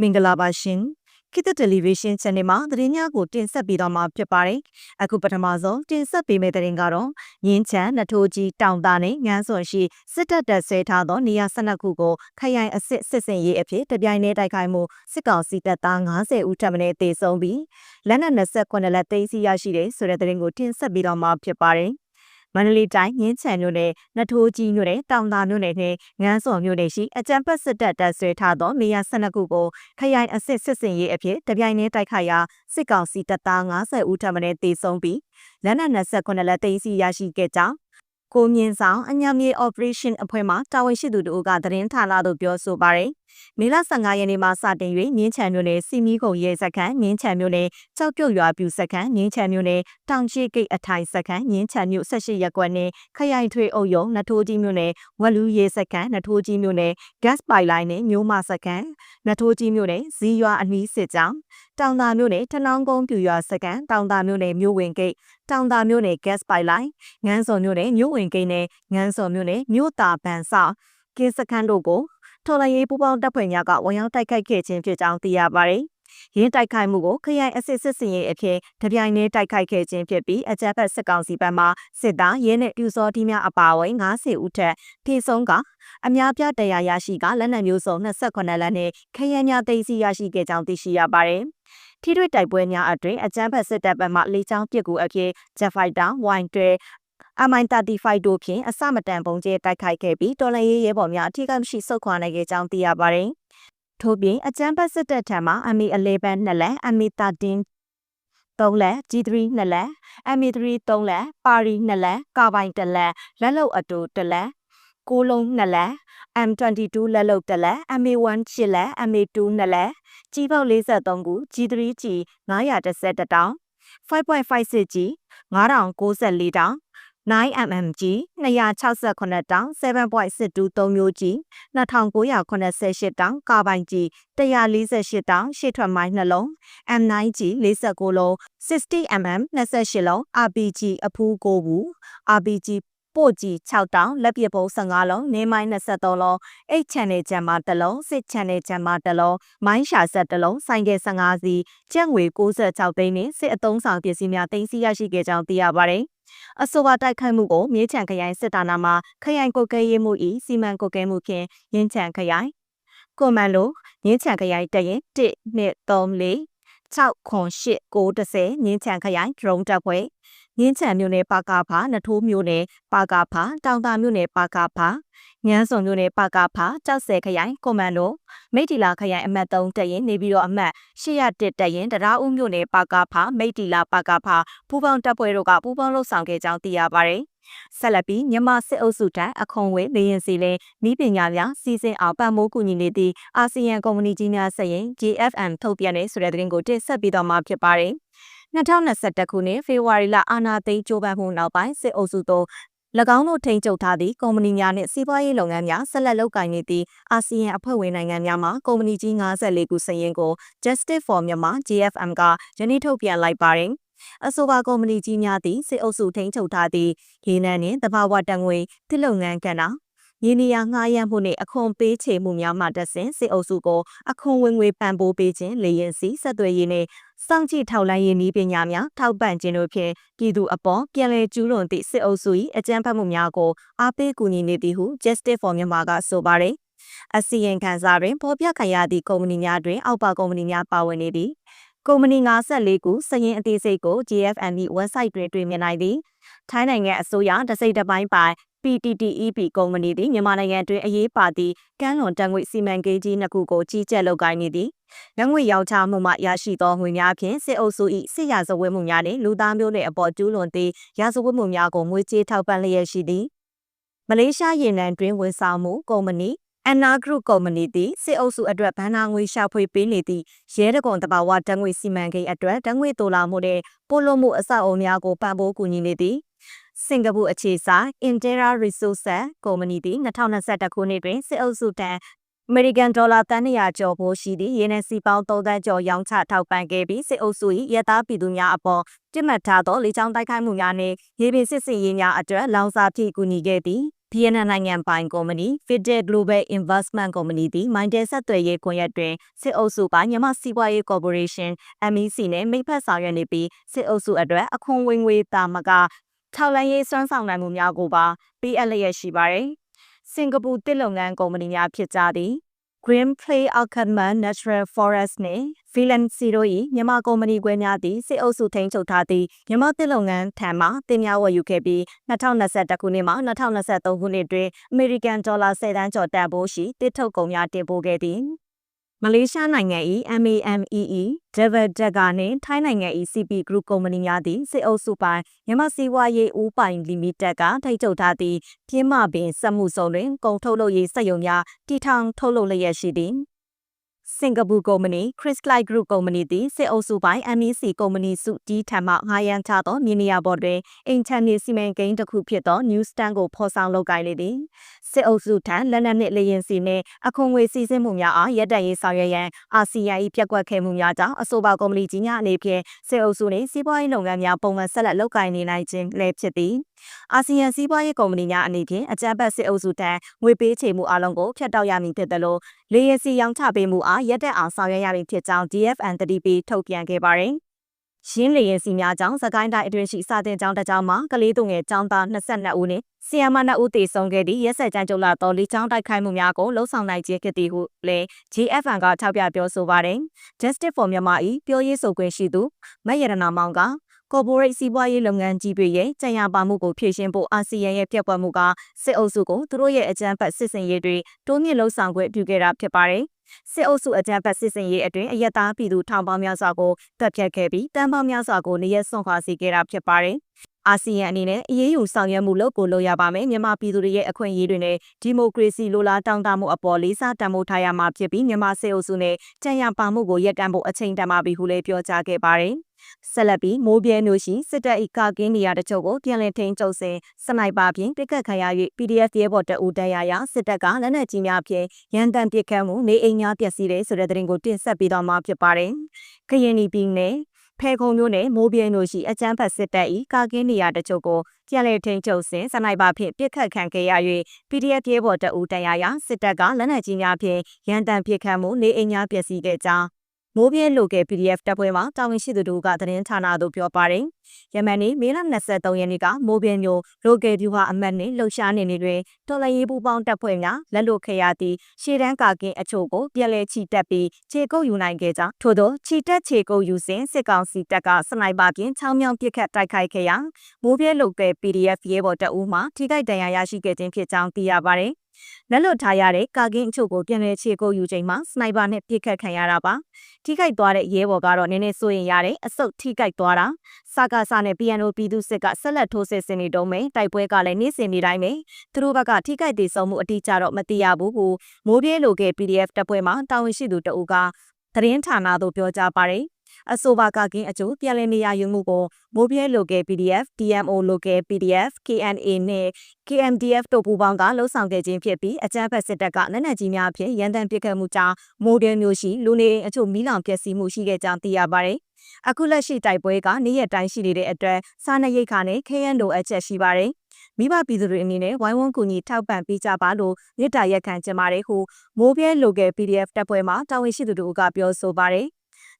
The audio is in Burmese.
မင်္ဂလာပါရှင်ခေတ်သစ်တယ်လီဗီရှင်း channel မှာသတင်းများကိုတင်ဆက်ပေးတော့မှာဖြစ်ပါတယ်အခုပထမဆုံးတင်ဆက်ပေးမယ့်သတင်းကတော့ရင်းချမ်းနထိုးကြီးတောင်သားနဲ့ငန်းစွန်ရှိစစ်တပ်တပ်ဆဲထားသောနေရာ12ခုကိုခရိုင်အစစ်စစ်စင်ရေးအဖြစ်တပြိုင်တည်းတိုက်ခိုက်မှုစစ်ကောင်စီတပ်သား90ဦးထပ်မံတေဆုံးပြီးလက်နက်28လက်သိမ်းဆီးရရှိတဲ့ဆိုတဲ့သတင်းကိုတင်ဆက်ပေးတော့မှာဖြစ်ပါတယ် မန္တလေးတိုင်းငင်းချံမြို့နယ်နထိုးကြီးမြို့နယ်တောင်သာမြို့နယ်နဲ့ငန်းစော်မြို့နယ်ရှိအကြံပတ်စစ်တပ်တပ်ဆွဲထားသောနေရာ12ခုကိုခရိုင်အစစ်စစ်စင်ရေးအဖြစ်တပြိုင်တည်းတိုက်ခိုက်ရာစစ်ကောင်စီတပ်သား90ဦးထပ်မံတေဆုံးပြီးလက်နက်28လက်သိမ်းဆီးရရှိခဲ့ကြောင်းကိုမြင့်ဆောင်အညံမြေ operation အဖွဲ့မှတာဝန်ရှိသူတို့ကသတင်းဌာနသို့ပြောဆိုပါတယ်။မေလ15ရက်နေ့မှာစတင်၍မြင်းချံမြို့နယ်စီမီကုံရဲစခန်းမြင်းချံမြို့နယ်ကြောက်ပြုတ်ရွာပြူစခန်းမြင်းချံမြို့နယ်တောင်ချီဂိတ်အထိုင်စခန်းမြင်းချံမြို့18ရပ်ကွက်နဲ့ခရိုင်ထွေအုပ်ရုံနထိုးကြီးမြို့နယ်ဝက်လူရဲစခန်းနထိုးကြီးမြို့နယ် gas pipeline နဲ့မျိုးမစခန်းနထိုးကြီးမြို့နယ်ဇီးရွာအနီးစစ်ကြောင်းတောင်သာမြို့နယ်ထနောင်းကုန်းပြူရွာစခန်းတောင်သာမြို့နယ်မြို့ဝင်ဂိတ်တောင်သာမြို့နယ် gas pipeline ငန်းစော်မြို့နယ်မြို့ဝင်ဂိတ်နဲ့ငန်းစော်မြို့နယ်မြို့တာပန်ဆောက်ကင်းစခန်းတို့ကို ထော်လိုင်းရေးပူးပေါင်းတပ်ဖွဲ့များကဝန်ရောက်တိုက်ခိုက်ခဲ့ခြင်းဖြစ်ကြောင်းသိရပါတယ်။ရင်းတိုက်ခိုက်မှုကိုခရိုင်အစစ်စစ်စင်ရေးအဖြစ်တပြိုင်တည်းတိုက်ခိုက်ခဲ့ခြင်းဖြစ်ပြီးအကြမ်းဖက်စစ်ကောင်စီဘက်မှစစ်သားရဲနဲ့ပြူစောတိများအပါအဝင်90ဦးထက်ထိဆုံးကအများပြတရားရရှိကလက်နက်မျိုးစုံ28လက်နဲ့ခရိုင်များသိမ်းဆည်းရရှိခဲ့ကြောင်းသိရှိရပါတယ်။ထိတွေ့တိုက်ပွဲများအတွင်းအကြမ်းဖက်စစ်တပ်ဘက်မှလေကြောင်းပစ်ကူအဖြစ် Jet Fighter, Y12 MI35 တို့ဖြင့်အစမတန်ပုံကျဲတိုက်ခိုက်ခဲ့ပြီးတော်လရေးရဲဘော်များအထူးကမရှိဆုတ်ခွာနိုင်ခဲ့ကြောင်းသိရပါတယ်။ထို့ပြင်အကြမ်းဖက်စစ်တပ်ထံမှ MI11 နှစ်လက် MI13 3လက် G3 2လက် MI3 3လက်ပါရီ2လက်ကာဘိုင်1လက်လက်လုံအတူ1လက်ကိုလုံး2လက် M22 လက်လုံ1လက် MA1 8လက် MA2 2လက်ကြီးပေါက်43ခု G3G 911တောင် 5.56G 9094တောင် 9mmg 268တောင်7.123မျိုးကြီး2988တောင်ကာပိုင်ကြီး148တောင်ရှေ့ထွက်မိုင်းနှလုံး M9G 49လုံး 60mm 28လုံး RPG အဖူး9ဘူး RPG ပို့ကြီး6တောင်လက်ပစ်ပုံး15လုံးနေမိုင်း23လုံး8 channel ချမ်းမ1လုံး6 channel ချမ်းမ1လုံးမိုင်းရှာဆက်1လုံးဆိုင်ကယ်15စီးကျပ်ငွေ66သိန်းနဲ့စစ်အုံဆောင်ပစ္စည်းများတင်စီရရှိခဲ့ကြောင်းသိရပါတယ် အဆိုပါတိုက်ခိုက်မှုကိုမြေချံခရိုင်စစ်တာနာမှာခရိုင်ကိုကဲရေးမှုဤစီမံကိုကဲမှုဖြင့်ရင်းချံခရိုင်ကွန်မန်လိုရင်းချံခရိုင်တရင်1 2 3 4 6ခွန်8 930ငင်းချံခရိုင်ဒရုန်းတပ်ဖွဲ့ ငင်းချံမြို့နယ်ပါကာဖာနထိုးမြို့နယ်ပါကာဖာတောင်တာမြို့နယ်ပါကာဖာငန်းစုံမြို့နယ်ပါကာဖာကြောက်ဆယ်ခရိုင်ကွန်မန်ဒိုမိတ်တီလာခရိုင်အမှတ်3တက်ရင်နေပြီးတော့အမှတ်801တက်ရင်တရားဦးမြို့နယ်ပါကာဖာမိတ်တီလာပါကာဖာပူပေါင်းတပ်ဖွဲ့တို့ကပူပေါင်းလှုပ်ဆောင်ခဲ့ကြောင်းသိရပါတယ်ဆက်လက်ပြီးမြန်မာစစ်အုပ်စုထံအခွန်ဝေးလေရင်စီလင်းဤပညာများစီစဉ်အောင်ပံ့ပိုးကူညီနေသည့်အာဆီယံကုမ္ပဏီကြီးများဆက်ရင် GFM ထုတ်ပြန်တဲ့ဆိုတဲ့သတင်းကိုတင်ဆက်ပေးတော့မှာဖြစ်ပါတယ် 2021ခုနှစ်ဖေဖော်ဝါရီလအာဏာသိမ်းကြိုးပမ်းမှုနောက်ပိုင်းစစ်အုပ်စုတို့၎င်းတို့ထိန်းချုပ်ထားသည့်ကုမ္ပဏီများနှင့်စီးပွားရေးလုပ်ငန်းများဆက်လက်လုပ်ကိုင်နေသည့်အာဆီယံအဖွဲ့ဝင်နိုင်ငံများမှကုမ္ပဏီကြီး54ခုစရင်ကို Justice for Myanmar GFM ကယနေ့ထုတ်ပြန်လိုက်ပါတယ်။အဆိုပါကုမ္ပဏီကြီးများသည့်စစ်အုပ်စုထိန်းချုပ်ထားသည့်ရေနံနှင့်တဘာဝတံငွေတစ်လုပ်ငန်းကဏ္ဍရင်းနေရငှားရမ်းမှုနှင့်အခွန်ပေးချေမှုများမှတဆင်စစ်အုပ်စုကိုအခွန်ဝင်ငွေပံ့ပိုးပေးခြင်းလေရင်စီဆက်သွယ်ရေးနှင့် စောင့်ကြည့်ထောက်လှမ်းရေးနည်းပညာများထောက်ပံ့ခြင်းတို့ဖြင့်ပြည်သူအပေါ်ပြန်လည်ကျူးလွန်သည့်စစ်အုပ်စု၏အကြမ်းဖက်မှုများကိုအားပေးကူညီနေသည်ဟု Justice for Myanmar ကဆိုပါတယ်အစီရင်ခံစာတွင်ပေါ်ပြခံရသည့်ကုမ္ပဏီများတွင်အောက်ပါကုမ္ပဏီများပါဝင်နေသည်ကုမ္ပဏီ54ခုစရင်အသေးစိတ်ကို GFME website တွင်တွေ့မြင်နိုင်သည်ထိုင်းနိုင်ငံအစိုးရတစိမ့်တစ်ပိုင်းပိုင် PTTEP ကုမ္ပဏီသည်မြန်မာနိုင်ငံတွင်အရေးပါသည့်ကမ်းလွန်တံငွေစီမံကိန်းကြီးနှစ်ခုကိုကြီးကြပ်လုပ်ကိုင်နေသည်။ ငွေရောင်းချမှုမှရရှိသောငွေများဖြင့်စစ်အုပ်စု၏စစ်ရာဇဝတ်မှုများနှင့်လူသားမျိုးနွယ်အပေါ်ကျူးလွန်သည့်ရာဇဝတ်မှုများကိုငွေကြေးထောက်ပံ့လျက်ရှိသည်။မလေးရှားရေနံတွင်ဝန်ဆောင်မှုကုမ္ပဏီအန်နာဂရုကုမ္ပဏီသည်စစ်အုပ်စုအတွက်ဘဏ္ဍာငွေရှာဖွေပေးနေသည့်ရဲတကွန်တဘာဝတံငွေစီမံကိန်းအတွက်တံငွေတိုလာမှုနှင့်ပို့လို့မှုအဆောက်အအုံများကိုပံ့ပိုးကူညီနေသည်စင်ကာပူအခြေစိုက် Intera Resources ကုမ္ပဏီသည်2021ခုနှစ်တွင်စစ်အုပ်စုတန် အမေရိကန်ဒေါ်လာတန်200ကျော်ဖိုးရှိသည့်ရေနံစီပေါင်း3သန်းကျော်ရောင်းချထောက်ပံ့ခဲ့ပြီးစစ်အုပ်စု၏ရတားပြည်သူများအပေါ်ပြစ်မှတ်ထားသောလေကြောင်းတိုက်ခိုက်မှုများနှင့်ရေပြင်စစ်စင်ရေးများအတွက်လောင်စာဖြည့်ကူညီခဲ့သည်ဗီယက်နမ်နိုင်ငံပိုင်ကုမ္ပဏီ Fidel Global Investment Company သည် Mindel ဆက်သွယ်ရေးကွန်ရက်တွင်စစ်အုပ်စုပိုင်းမြန်မာစီးပွားရေးကော်ပိုရေးရှင်း MEC နှင့်မိတ်ဖက်ဆောင်ရွက်နေပြီးစစ်အုပ်စုအတွက်အခွန်ဝင်ငွေတာမကထောက်လန်းရေးစွမ်းဆောင်နိုင်မှုများကိုပါပေးအပ်လျက်ရှိပါတယ်။ စင်ကာပူတစ်လုပ်ငန်းကုမ္ပဏီများဖြစ်ကြသည် Green Play Ackerman Natural Forest နှင့် Philancy တို့၏မြန်မာကုမ္ပဏီခွဲများသည့်စစ်အုပ်စုထိန်းချုပ်ထားသည့်မြန်မာတစ်လုပ်ငန်းထံမှတင်များဝယ်ယူခဲ့ပြီး2021ခုနှစ်မှ2023ခုနှစ်တွင် American Dollar 10တန်းကျော်တန်ဖိုးရှိတစ်ထုတ်ကုန်များတင်ပို့ခဲ့သည် မလေးရှားနိုင်ငံ၏ MAMEE Devil Dagger နှင့်ထိုင်းနိုင်ငံ ECP Group ကုမ္ပဏီများသည့်စစ်အုပ်စုပိုင်းမြန်မာစီးပွားရေးဦးပိုင်လီမိတက်ကထိန်းချုပ်ထားသည့်ပြင်းမပင်စက်မှုစုံတွင်ကုန်ထုတ်လုပ်ရေးစက်ရုံများတည်ထောင်ထုတ်လုပ်လျက်ရှိသည် စင်ကာပူကုမ္ပဏီ Chrislite Group ကုမ္ပဏီသည်စစ်အုပ်စုပိုင်း MEC ကုမ္ပဏီစုတီးထံမှငှားရမ်းထားသောမြေနေရာပေါ်တွင်အင်ချန်နီစီမံကိန်းတစ်ခုဖြစ်သော New Stand ကိုဖော်ဆောင်လုပ်ကိုင်လေသည်စစ်အုပ်စုထံလက်နက်နှင့်လေရင်စီနှင့်အခွန်ငွေစီစဉ်မှုများအားရပ်တန့်ရေးဆောင်ရွက်ရန်အာဆီယံ၏ပြက်ကွက်ခဲ့မှုများကြောင့်အဆိုပါကုမ္ပဏီကြီးများအနေဖြင့်စစ်အုပ်စုနှင့်စီးပွားရေးလုပ်ငန်းများပုံမှန်ဆက်လက်လုပ်ကိုင်နေနိုင်ခြင်းလည်းဖြစ်သည်အာဆီယံစီးပွားရေးကုမ္ပဏီများအနေဖြင့်အကြမ်းဖက်စစ်အုပ်စုထံငွေပေးချေမှုအလုံးကိုဖျက်တောက်ရမည်ဖြစ်သလိုလေယာဉ်စီရောင်းချပေးမှုအားရပ်တန့်အောင်ဆောင်ရွက်ရမည်ဖြစ်ကြောင်း DFN တတိပထုတ်ပြန်ခဲ့ပါတယ်။ရင်းလေရင်စီများကြောင့်သကိုင်းတိုင်းအတွင်းရှိစာတင်ကျောင်းတစ်ကျောင်းမှာကလေးသူငယ်ကျောင်းသား22ဦးနဲ့ဆီယမ2ဦးသေဆုံးခဲ့သည့်ရက်ဆက်ကြမ်းကြုတ်လာသောလေးချောင်းတိုက်ခိုက်မှုများကိုလှုံ့ဆော်နိုင်ခြင်းဖြစ်သည်ဟုလည်း GFN ကထောက်ပြပြောဆိုပါတယ်။ Justice for Myanmar ၏ပြောရေးဆိုခွင့်ရှိသူမယရနာမောင်က ကော်ပိုရိတ်စီးပွားရေးလုပ်ငန်းကြီးတွေရဲ့ကြံရပါမှုကိုဖြည့်ရှင်းဖို့အာဆီယံရဲ့ပြက်ကွက်မှုကစစ်အုပ်စုကိုသူတို့ရဲ့အကြမ်းဖက်စစ်စင်ရေးတွေတိုးမြင့်လှုံ့ဆော်ခွင့်ပြုခဲ့တာဖြစ်ပါတယ်။စစ်အုပ်စုအကြမ်းဖက်စစ်စင်ရေးအတွင်းအယက်သားပြည်သူထောင်ပေါင်းများစွာကိုတပ်ဖြတ်ခဲ့ပြီးတန်းပေါင်းများစွာကိုနေရက်စွန့်ခွာစေခဲ့တာဖြစ်ပါတယ်။အာဆီယံအနေနဲ့အရေးယူဆောင်ရွက်မှုလုပ်ကိုလုပ်ရပါမယ်မြန်မာပြည်သူတွေရဲ့အခွင့်အရေးတွေနဲ့ဒီမိုကရေစီလိုလားတောင်းတမှုအပေါ်လေးစားတန်ဖိုးထားရမှာဖြစ်ပြီးမြန်မာစစ်အုပ်စုနဲ့ကြံ့ရပါမှုကိုရပ်တန့်ဖို့အချိန်တန်ပါပြီဟုလည်းပြောကြားခဲ့ပါတယ်။ ဆက်လက်ပြီးမိုးပြဲမျိုးရှိစစ်တပ်၏ကာကင်းနေရာတချို့ကိုပြန်လည်ထိန်းချုပ်စဉ်စနိုက်ပါဖြင့်ပစ်ကတ်ခံရ၍ PDF ရဲဘော်တအူတန်းရရာစစ်တပ်ကလက်နက်ကြီးများဖြင့်ရန်တမ်းပစ်ခတ်မှုနေအိမ်များပျက်စီးတယ်ဆိုတဲ့သတင်းကိုတင်ဆက်ပေးတော့မှာဖြစ်ပါတယ်။ခရင်နီပြည်နယ်ဖဲခုံမျိုးနဲ့မိုးပြဲမျိုးရှိအကျန်းဖတ်စစ်တပ်၏ကာကင်းနေရာတချို့ကိုပြန်လည်ထိန်းချုပ်စဉ်စနိုက်ပါဖြင့်ပစ်ခတ်ခံခဲ့ရ၍ PDF ရဲဘော်တအူတန်းရရာစစ်တပ်ကလက်နက်ကြီးများဖြင့်ရန်တမ်းပစ်ခတ်မှုနေအိမ်များပျက်စီးခဲ့ကြောင်း မိုးပြဲလိုကဲ PDF တပ်ဖွဲ့မှတာဝန်ရှိသူတို့ကသတင်းဌာနသို့ပြောပါတယ်။ယမန်နေ့မေလ23ရက်နေ့ကမိုးပြဲမျိုးလိုကဲဗျူဟာအမတ်နှင့်လှုပ်ရှားနေနေတွင်တော်လရေးပူပေါင်းတပ်ဖွဲ့များလက်လွတ်ခဲ့ရသည့်ရှေ့တန်းကာကင်းအချို့ကိုပြည်လဲချီတက်ပြီးခြေကုပ်ယူနိုင်ခဲ့ကြောင်းထို့သောချီတက်ခြေကုပ်ယူစဉ်စစ်ကောင်စီတပ်ကစနိုက်ပါဖြင့်ချောင်းမြောင်းပစ်ခတ်တိုက်ခိုက်ခဲ့ရာမိုးပြဲလိုကဲ PDF ရဲဘော်တပ်ဦးမှထိခိုက်ဒဏ်ရာရရှိခဲ့ခြင်းဖြစ်ကြောင်းသိရပါတယ်။ လက်လွတ်ထားရတဲ့ကာကင်းအချို့ကိုပြန်လည်ခြေကုပ်ယူချိန်မှာစနိုက်ပါနဲ့ပစ်ခတ်ခံရတာပါထိခိုက်သွားတဲ့ရဲဘော်ကတော့နည်းနည်းစိုးရင်ရတဲ့အဆုတ်ထိခိုက်သွားတာစကားစနဲ့ PNO ပြည်သူစစ်ကဆက်လက်ထိုးစစ်ဆင်နေတုံးမယ်တိုက်ပွဲကလည်းနေ့စဉ်နေ့တိုင်းပဲသူတို့ဘက်ကထိခိုက်သေးဆုံးမှုအတိအကျတော့မသိရဘူးဟုမိုးပြေးလိုကဲ PDF တပ်ဖွဲ့မှတာဝန်ရှိသူတအူးကသတင်းဌာနသို့ပြောကြားပါတယ် အဆိုပါကကင်းအကျိုးပြန်လည်နေရယူမှုကိုမိုးပြဲ local PDF, DMO local PDF, KNA နဲ့ KMDF တို့ပူးပေါင်းကလှုပ်ဆောင်ခဲ့ခြင်းဖြစ်ပြီးအကြမ်းဖက်စစ်တပ်ကလက်နက်ကြီးများဖြင့်ရန်တမ်းပစ်ခတ်မှုကြောင့်မိုးဒဲမျိုးရှိလူနေအိမ်အချို့မိလောင်ပျက်စီးမှုရှိခဲ့ကြောင်းသိရပါတယ်။အခုလက်ရှိတိုက်ပွဲကနေ့ရက်တိုင်းရှိနေတဲ့အတွက်စားနပ်ရိက္ခာနဲ့ခဲယမ်းလိုအပ်ချက်ရှိပါတယ်။မိဘပြည်သူတွေအနေနဲ့ဝိုင်းဝန်းကူညီထောက်ပံ့ပေးကြပါလို့မြစ်တာရက်ခံကြပါတယ်ဟုမိုးပြဲ local PDF တပ်ဖွဲ့မှတာဝန်ရှိသူတို့ကပြောဆိုပါတယ်